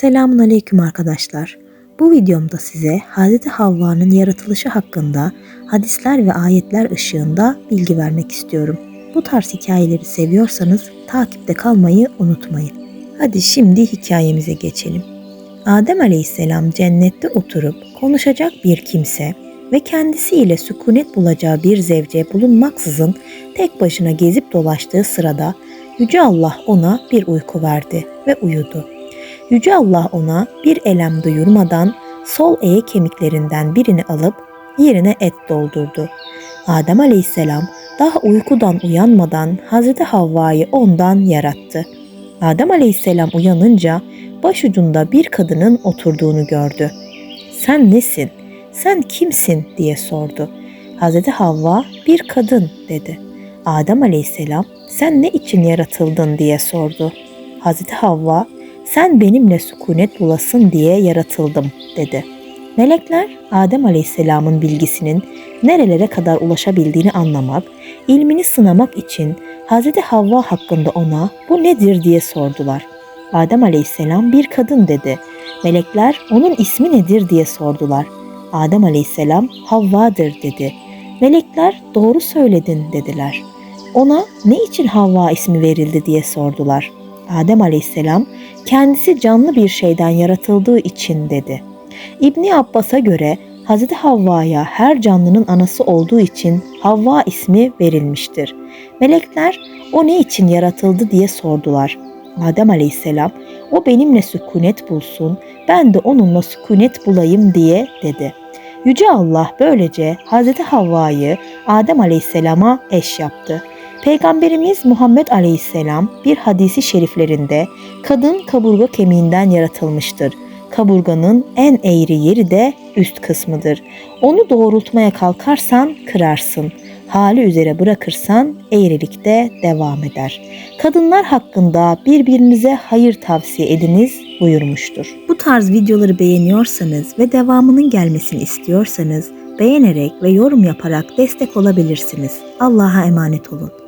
Selamun Aleyküm arkadaşlar. Bu videomda size Hz. Havva'nın yaratılışı hakkında hadisler ve ayetler ışığında bilgi vermek istiyorum. Bu tarz hikayeleri seviyorsanız takipte kalmayı unutmayın. Hadi şimdi hikayemize geçelim. Adem Aleyhisselam cennette oturup konuşacak bir kimse ve kendisiyle sükunet bulacağı bir zevce bulunmaksızın tek başına gezip dolaştığı sırada Yüce Allah ona bir uyku verdi ve uyudu. Yüce Allah ona bir elem duyurmadan sol eye kemiklerinden birini alıp yerine et doldurdu. Adem Aleyhisselam daha uykudan uyanmadan Hazreti Havva'yı ondan yarattı. Adem Aleyhisselam uyanınca başucunda bir kadının oturduğunu gördü. Sen nesin? Sen kimsin diye sordu. Hazreti Havva bir kadın dedi. Adem Aleyhisselam sen ne için yaratıldın diye sordu. Hazreti Havva sen benimle sükunet bulasın diye yaratıldım dedi. Melekler Adem Aleyhisselam'ın bilgisinin nerelere kadar ulaşabildiğini anlamak, ilmini sınamak için Hazreti Havva hakkında ona bu nedir diye sordular. Adem Aleyhisselam bir kadın dedi. Melekler onun ismi nedir diye sordular. Adem Aleyhisselam Havva'dır dedi. Melekler doğru söyledin dediler. Ona ne için Havva ismi verildi diye sordular. Adem Aleyhisselam kendisi canlı bir şeyden yaratıldığı için dedi. İbni Abbas'a göre Hz. Havva'ya her canlının anası olduğu için Havva ismi verilmiştir. Melekler o ne için yaratıldı diye sordular. Adem Aleyhisselam o benimle sükunet bulsun, ben de onunla sükunet bulayım diye dedi. Yüce Allah böylece Hz. Havva'yı Adem Aleyhisselam'a eş yaptı. Peygamberimiz Muhammed Aleyhisselam bir hadisi şeriflerinde kadın kaburga kemiğinden yaratılmıştır. Kaburganın en eğri yeri de üst kısmıdır. Onu doğrultmaya kalkarsan kırarsın. Hali üzere bırakırsan eğrilikte devam eder. Kadınlar hakkında birbirinize hayır tavsiye ediniz buyurmuştur. Bu tarz videoları beğeniyorsanız ve devamının gelmesini istiyorsanız beğenerek ve yorum yaparak destek olabilirsiniz. Allah'a emanet olun.